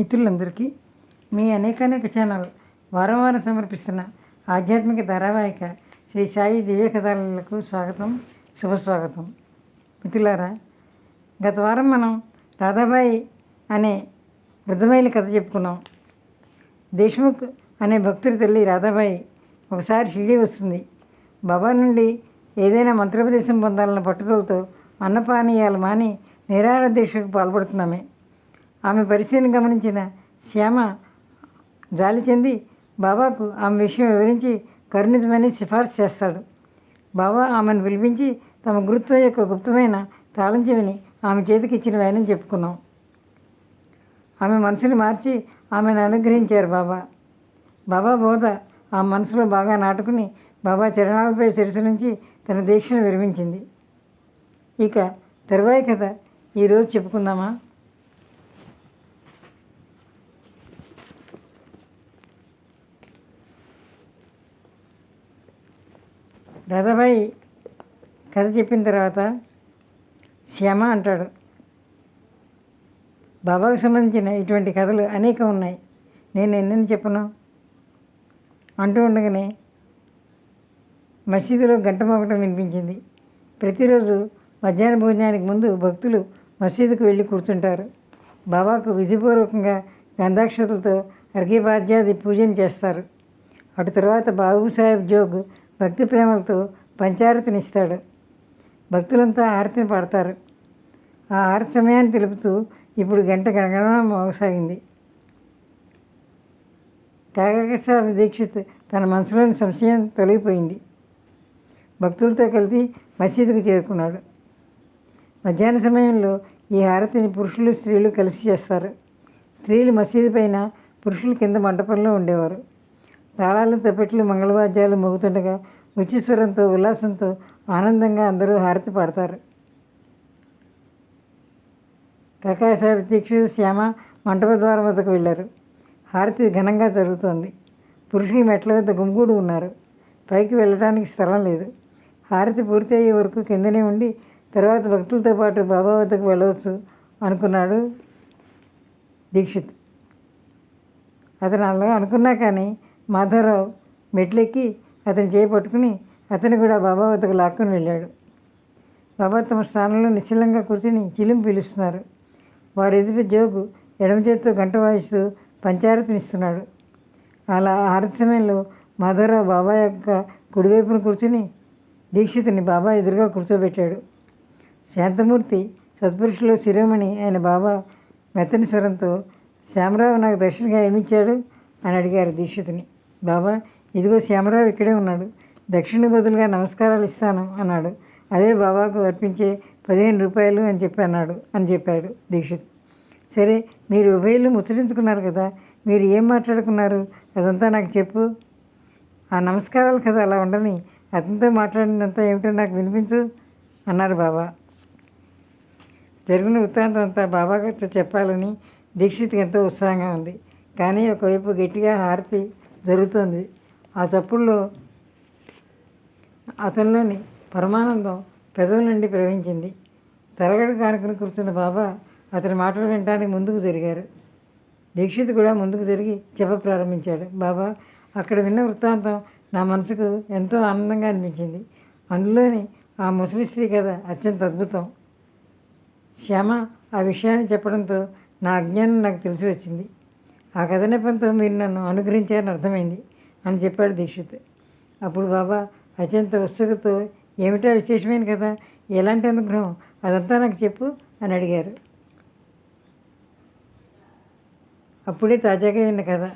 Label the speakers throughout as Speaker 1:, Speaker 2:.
Speaker 1: మిత్రులందరికీ మీ అనేకానేక ఛానల్ వారం వారం సమర్పిస్తున్న ఆధ్యాత్మిక ధారావాహిక శ్రీ సాయి దివ్య కథలకు స్వాగతం శుభస్వాగతం. మిత్రులారా గత వారం మనం రాధాబాయి అనే వృద్ధమైలి కథ చెప్పుకున్నాం. దేశ్ముఖ్ అనే భక్తుడి తల్లి రాధాబాయి ఒకసారి షిరిడి వస్తుంది. బాబా నుండి ఏదైనా మంత్రోపదేశం పొందాలన్న పట్టుదలతో అన్నపానీయాలు మాని నిరాహార దీక్షకు పాల్పడుతున్నామే. ఆమె పరిస్థితిని గమనించిన శ్యామ జాలి చెంది బాబాకు ఆమె విషయం వివరించి కరుణించమని సిఫార్సు చేస్తాడు. బాబా ఆమెను పిలిపించి తమ గురుత్వం యొక్క గుప్తమైన తాళం చెవిని ఆమె చేతికి ఇచ్చిన వేయని చెప్పుకున్నాం. ఆమె మనసుని మార్చి ఆమెను అనుగ్రహించారు బాబా. బాబా బోధ ఆ మనసులో బాగా నాటుకుని బాబా చరణాలపై శిరసు నుంచి తన దీక్షను విరమించింది. ఇక తరువాయి కథ ఈరోజు చెప్పుకుందామా? రాధాబాయి కథ చెప్పిన తర్వాత శ్యామ అంటాడు బాబాకు సంబంధించిన ఇటువంటి కథలు అనేకం ఉన్నాయి. నేను ఎన్నెన్ని చెప్పను? అంటూ ఉండగానే మసీదులో గంట మోగటం వినిపించింది. ప్రతిరోజు మధ్యాహ్న భోజనానికి ముందు భక్తులు మసీదుకు వెళ్ళి కూర్చుంటారు. బాబాకు విధిపూర్వకంగా గంధాక్షతలతో అర్ఘ్యపాద్యాది పూజను చేస్తారు. అటు తర్వాత బాబు సాహెబ్ జోగ్ భక్తి ప్రేమలతో పంచారతినిస్తాడు భక్తులంతా ఆరతిని పాడతారు. ఆ హారతి సమయాన్ని తెలుపుతూ ఇప్పుడు గంట గణగణ మోగసాగింది. కాకసాబ్ దీక్షిత్ తన మనసులోని సంశయం తొలగిపోయింది. భక్తులతో కలిసి మసీదుకు చేరుకున్నాడు. మధ్యాహ్న సమయంలో ఈ హారతిని పురుషులు స్త్రీలు కలిసి చేస్తారు. స్త్రీలు మసీదు పైన పురుషులు కింద మంటపంలో ఉండేవారు. తాళాలు తప్పెట్లు మంగళవాద్యాలు మోగుతుండగా ఉచ్చిస్వరంతో ఉల్లాసంతో ఆనందంగా అందరూ హారతి పాడతారు. కాకాసాహెబ్ దీక్షిత్ శ్యామ మంటప ద్వారం వద్దకు వెళ్ళారు. హారతి ఘనంగా జరుగుతోంది. పురుషులు మెట్ల వద్ద గుమ్గూడు ఉన్నారు. పైకి వెళ్ళడానికి స్థలం లేదు. హారతి పూర్తి అయ్యే వరకు కిందనే ఉండి తర్వాత భక్తులతో పాటు బాబా వద్దకు వెళ్ళవచ్చు అనుకున్నాడు దీక్షిత్. అతను అలా అనుకున్నా కానీ మాధవరావు మెట్లెక్కి అతని చేయి పట్టుకుని అతను కూడా బాబా వద్దకు లాక్కొని వెళ్ళాడు. బాబా తమ స్థానంలో నిశ్చలంగా కూర్చుని చిలిం పిలుస్తున్నారు. వారి ఎదుట జోగు ఎడమ చేతితో గంట వాయిస్తూ పంచారతినిస్తున్నాడు అలా ఆరతి సమయంలో మాధవరావు బాబా యొక్క కుడివైపున కూర్చుని దీక్షితుని బాబా ఎదురుగా కూర్చోబెట్టాడు. శాంతమూర్తి సత్పురుషులు శిరోమణి ఆయన బాబా మెత్తని స్వరంతో శ్యామరావు నాకు దర్శనంగా ఏమిచ్చాడు? అని అడిగారు దీక్షితుని. బాబా ఇదిగో శ్యామరావు ఇక్కడే ఉన్నాడు. దక్షిణ బదులుగా నమస్కారాలు ఇస్తాను అన్నాడు. అదే బాబాకు అర్పించే పదిహేను రూపాయలు అని చెప్పి అన్నాడు అని చెప్పాడు దీక్షిత్. సరే మీరు ఉభయలు ముచ్చరించుకున్నారు కదా మీరు ఏం మాట్లాడుకున్నారు? అదంతా నాకు చెప్పు. ఆ నమస్కారాలు కదా అలా ఉండని అతనితో మాట్లాడినంతా ఏమిటో నాకు వినిపించు అన్నారు బాబా. జరిగిన వృత్తాంతం అంతా బాబా గారితో చెప్పాలని దీక్షిత్కి ఎంతో ఉత్సాహంగా ఉంది. కానీ ఒకవైపు గట్టిగా హారతి జరుగుతోంది. ఆ చప్పుల్లో అతనిలోని పరమానందం పెదవుల నుండి ప్రవహించింది. తరగడు కానుకుని కూర్చున్న బాబా అతని మాటలు వినటానికి ముందుకు జరిగారు. దీక్షిత్ కూడా ముందుకు జరిగి చెప్ప ప్రారంభించాడు. బాబా అక్కడ విన్న వృత్తాంతం నా మనసుకు ఎంతో ఆనందంగా అనిపించింది. అందులోని ఆ ముసలి స్త్రీ కథ అత్యంత అద్భుతం. శ్యామ ఆ విషయాన్ని చెప్పడంతో నా అజ్ఞానం నాకు తెలిసి వచ్చింది. ఆ కథ నెపంతో మీరు నన్ను అనుగ్రహించారని అర్థమైంది అని చెప్పాడు దీక్షిత్. అప్పుడు బాబా అత్యంత ఉత్సుకతో ఏమిటా విశేషమైన కదా ఎలాంటి అనుగ్రహం? అదంతా నాకు చెప్పు అని అడిగారు. అప్పుడే తాజాగా విన్న కథ.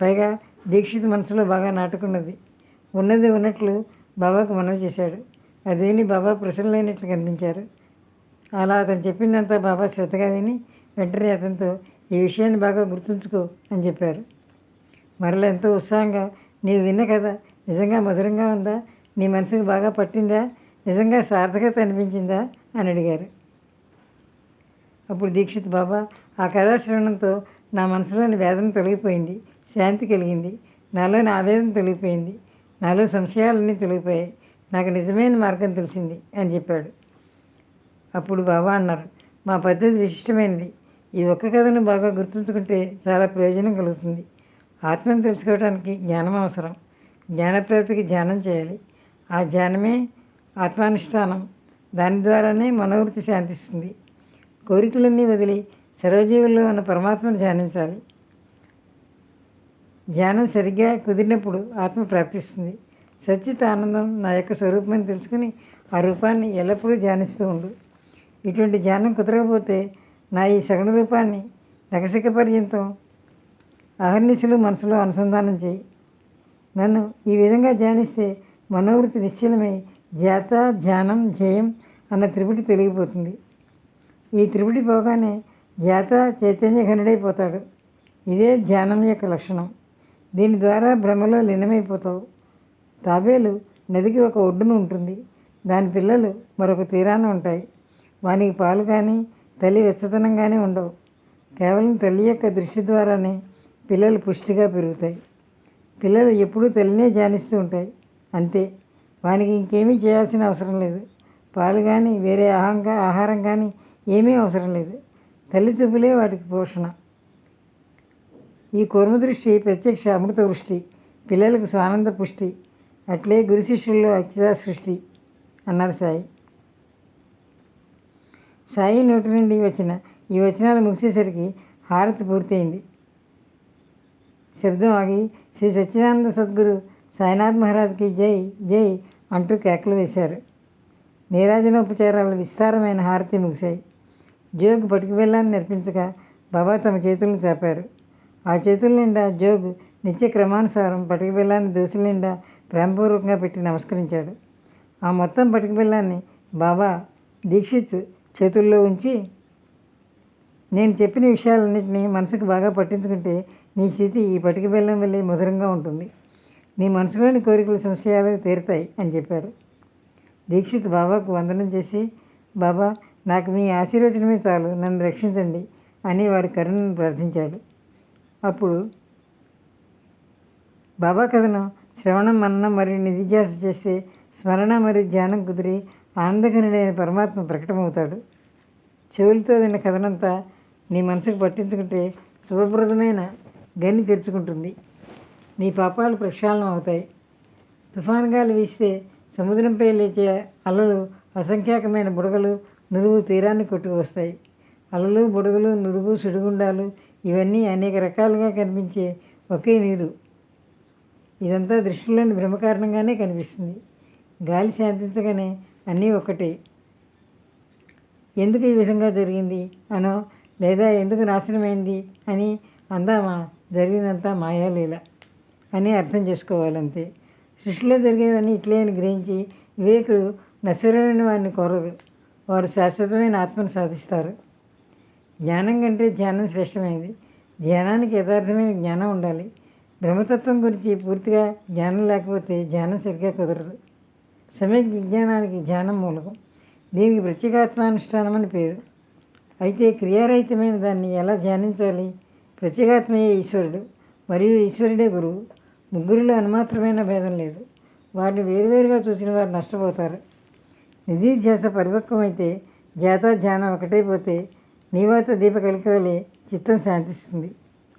Speaker 1: పైగా దీక్షిత్ మనసులో బాగా నాటుకున్నది. ఉన్నది ఉన్నట్లు బాబాకు మనవి చేశాడు. అది విని బాబా ప్రశ్నలైనట్లు కనిపించారు. అలా అతను చెప్పిందంతా బాబా శ్రద్ధగా విని వెంటనే అతనితో ఈ విషయాన్ని బాగా గుర్తుంచుకో అని చెప్పారు. మరలా ఎంతో ఉత్సాహంగా నీవు విన్న కథ నిజంగా మధురంగా ఉందా? నీ మనసుకు బాగా పట్టిందా? నిజంగా సార్థకత అనిపించిందా? అని అడిగారు. అప్పుడు దీక్షిత్ బాబా ఆ కథాశ్రవణంతో నా మనసులోని వేదన తొలగిపోయింది. శాంతి కలిగింది. నాలోని ఆవేదన తొలగిపోయింది. నాలో సంశయాలన్నీ తొలగిపోయాయి. నాకు నిజమైన మార్గం తెలిసింది అని చెప్పాడు. అప్పుడు బాబా అన్నారు మా పద్ధతి విశిష్టమైనది. ఈ ఒక్క కథను బాగా గుర్తుంచుకుంటే చాలా ప్రయోజనం కలుగుతుంది. ఆత్మను తెలుసుకోవడానికి జ్ఞానం అవసరం. జ్ఞానప్రాప్తికి ధ్యానం చేయాలి. ఆ ధ్యానమే ఆత్మానుష్ఠానం. దాని ద్వారానే మనోవృత్తి శాంతిస్తుంది. కోరికలన్నీ వదిలి సర్వజీవుల్లో ఉన్న పరమాత్మను ధ్యానించాలి. ధ్యానం సరిగ్గా కుదిరినప్పుడు ఆత్మ ప్రాప్తిస్తుంది. సచ్చిత ఆనందం నా యొక్క స్వరూపమని తెలుసుకుని ఆ రూపాన్ని ఎల్లప్పుడూ ధ్యానిస్తూ ఉండు. ఇటువంటి ధ్యానం కుదరకపోతే నా ఈ సగుణ రూపాన్ని నగసిక పర్యంతం అహర్నిశలు మనసులో అనుసంధానం చేయి. నన్ను ఈ విధంగా ధ్యానిస్తే మనోవృత్తి నిశ్చలమై జాత ధ్యానం జయం అన్న త్రిపుటి తొలగిపోతుంది. ఈ త్రిపుటి పోగానే జాత చైతన్య ఘనుడైపోతాడు. ఇదే ధ్యానం యొక్క లక్షణం. దీని ద్వారా భ్రమలో లీనమైపోతావు. తాబేలు నదికి ఒక ఒడ్డున ఉంటుంది. దాని పిల్లలు మరొక తీరాన ఉంటాయి. వానికి పాలు కానీ తల్లి విచ్చతనంగానే ఉండవు. కేవలం తల్లి యొక్క దృష్టి ద్వారానే పిల్లలు పుష్టిగా పెరుగుతాయి. పిల్లలు ఎప్పుడూ తల్లినే ధ్యానిస్తూ ఉంటాయి. అంతే. వానికి ఇంకేమీ చేయాల్సిన అవసరం లేదు. పాలు కానీ వేరే ఆహాంగా ఆహారం కానీ ఏమీ అవసరం లేదు. తల్లి చూపులే వాటికి పోషణ. ఈ కూర్మ దృష్టి ప్రత్యక్ష అమృత వృష్టి పిల్లలకు స్వానంద పుష్టి అట్లే గురు శిష్యుల్లో అక్షర సృష్టి అన్నారు సాయి. సాయి నోటి నుండి వచ్చిన ఈ వచనాలు ముగిసేసరికి హారతి పూర్తయింది. శబ్దం ఆగి శ్రీ సచ్చిదానంద సద్గురు సాయినాథ్ మహారాజ్కి జై జై అంటూ కేకలు వేశారు. నీరాజనోపచారాల విస్తారమైన హారతి ముగిశాయి. జోగ్ పట్టుకు వెళ్ళాలని నేర్పించగా బాబా తమ చేతులను చాపారు. ఆ చేతుల నిండా జోగు నిత్య క్రమానుసారం పట్టుకు బెల్లాన్ని దోశల నిండా ప్రేమపూర్వకంగా పెట్టి నమస్కరించాడు. ఆ మొత్తం పట్టుకు బెల్లాన్ని బాబా దీక్షిత్ చేతుల్లో ఉంచి నేను చెప్పిన విషయాలన్నింటినీ మనసుకు బాగా పట్టించుకుంటే నీ స్థితి ఈ పటిక బెల్లం వల్లే మధురంగా ఉంటుంది. నీ మనసులోని కోరికలు సంశయాలు తీరుతాయి అని చెప్పారు. దీక్షిత్ బాబాకు వందనం చేసి బాబా నాకు మీ ఆశీర్వచనమే చాలు నన్ను రక్షించండి అని వారి కరుణను ప్రార్థించాడు. అప్పుడు బాబా కథను శ్రవణం మననం మరియు నిధిధ్యాస చేస్తే స్మరణ మరియు ధ్యానం కుదిరి ఆనందకరుడైన పరమాత్మ ప్రకటమవుతాడు. చెవులతో విన్న కథనంతా నీ మనసుకు పట్టించుకుంటే శుభప్రదమైన గని తెరుచుకుంటుంది. నీ పాపాలు ప్రక్షాళనం అవుతాయి. తుఫాన్ గాలి వీస్తే సముద్రంపై లేచే అలలు అసంఖ్యాకమైన బుడగలు నురుగు తీరాన్ని కొట్టుకువస్తాయి అలలు బుడగలు నురుగు సుడిగుండాలు ఇవన్నీ అనేక రకాలుగా కనిపించే ఒకే నీరు. ఇదంతా దృష్టిలోని భ్రమ కారణంగానే కనిపిస్తుంది. గాలి శాంతించగానే అన్నీ ఒకటే. ఎందుకు ఈ విధంగా జరిగింది? అనో లేదా ఎందుకు నాశనమైంది? అని అందామా? జరిగినంతా మాయాలీల అని అర్థం చేసుకోవాలంతే. సృష్టిలో జరిగేవన్నీ ఇట్లే అని గ్రహించి వివేకుడు నశ్వరమైన వారిని కోరదు. వారు శాశ్వతమైన ఆత్మను సాధిస్తారు. జ్ఞానం కంటే ధ్యానం శ్రేష్టమైనది. ధ్యానానికి యథార్థమైన జ్ఞానం ఉండాలి. బ్రహ్మతత్వం గురించి పూర్తిగా జ్ఞానం లేకపోతే ధ్యానం సరిగ్గా కుదరదు. సమ్యక్ విజ్ఞానానికి ధ్యానం మూలకం. దీనికి ప్రత్యేగాత్మానుష్ఠానం అని పేరు. అయితే క్రియారహితమైన దాన్ని ఎలా ధ్యానించాలి? ప్రత్యేగాత్మయే ఈశ్వరుడు మరియు ఈశ్వరుడే గురువు. ముగ్గురిలో అనుమాత్రమైన భేదం లేదు. వారిని వేరువేరుగా చూసిన వారు నష్టపోతారు. నిధిధ్యాస పరిపక్వమైతే జాత ధ్యానం ఒకటైపోతే నీవాత దీప కలికలే చిత్తం శాంతిస్తుంది.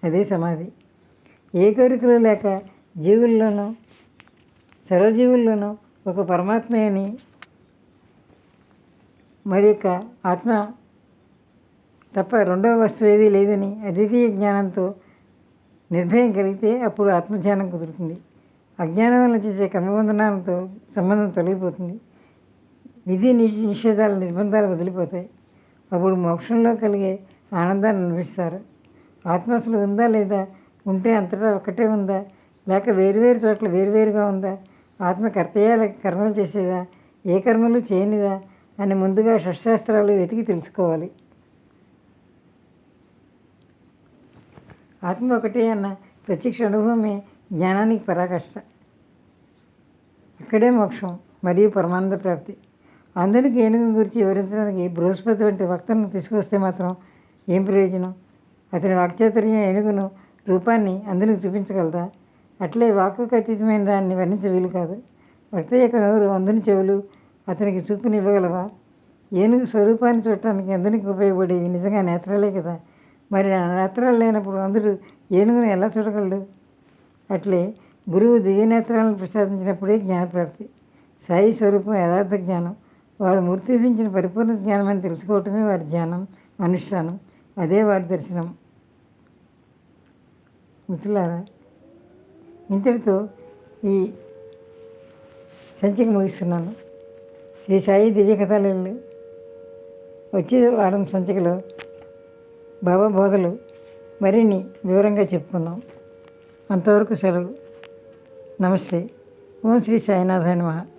Speaker 1: అదే సమాధి. ఏ కోరికలు లేక జీవుల్లోనూ సర్వజీవుల్లోనూ ఒక పరమాత్మే అని మరి యొక్క ఆత్మ తప్ప రెండవ వస్తువు ఏదీ లేదని అద్వితీయ జ్ఞానంతో నిర్భయం కలిగితే అప్పుడు ఆత్మధ్యానం కుదురుతుంది. అజ్ఞానం వల్ల చేసే కర్మబంధనాలతో సంబంధం తొలగిపోతుంది. విధి నిషేధాల నిర్బంధాలు వదిలిపోతాయి. అప్పుడు మోక్షంలో కలిగే ఆనందాన్ని అనుభవిస్తారు. ఆత్మ అసలు ఉందా లేదా? ఉంటే అంతటా ఒక్కటే ఉందా? లేక వేరువేరు చోట్ల వేరువేరుగా ఉందా? ఆత్మ కర్తయ్యాల కర్మలు చేసేదా? ఏ కర్మలు చేయనిదా? అని ముందుగా షట్శాస్త్రాలు వెతికి తెలుసుకోవాలి. ఆత్మ ఒకటే అన్న ప్రత్యక్ష అనుభవమే జ్ఞానానికి పరాకష్ట. ఇక్కడే మోక్షం మరియు పరమానంద ప్రాప్తి. అందరికీ ఏనుగు గురించి వివరించడానికి బృహస్పతి వంటి వక్తను తీసుకొస్తే మాత్రం ఏం ప్రయోజనం? అతని వాక్చాతుర్యం ఏనుగును రూపాన్ని అందరికి చూపించగలదా? అట్లే వాక్కుకు అతీతమైన దాన్ని వర్ణించ వీలు కాదు. భక్తి యొక్క నోరు అందుని చెవులు అతనికి చూపునివ్వగలవా ఏనుగు స్వరూపాన్ని చూడటానికి అందరికి ఉపయోగపడేవి? నిజంగా నేత్రాలే కదా. మరి ఆ నేత్రాలు లేనప్పుడు అందుడు ఏనుగును ఎలా చూడగలడు? అట్లే గురువు దివ్యనేత్రాలను ప్రసాదించినప్పుడే జ్ఞానప్రాప్తి. సాయి స్వరూపం యథార్థ జ్ఞానం. వారు మూర్తిభించిన పరిపూర్ణ జ్ఞానం అని తెలుసుకోవటమే వారి జ్ఞానం అనుష్ఠానం. అదే వారి దర్శనం. మిత్రులారా ఇంతటితో ఈ సంచిక ముగిస్తున్నాను. శ్రీ సాయి దివ్య కథలు వచ్చే వారం సంచికలో బాబా బోధలు మరిన్ని వివరంగా చెప్పుకున్నాం. అంతవరకు సెలవు. నమస్తే. ఓం శ్రీ సాయినాథాయ నమః.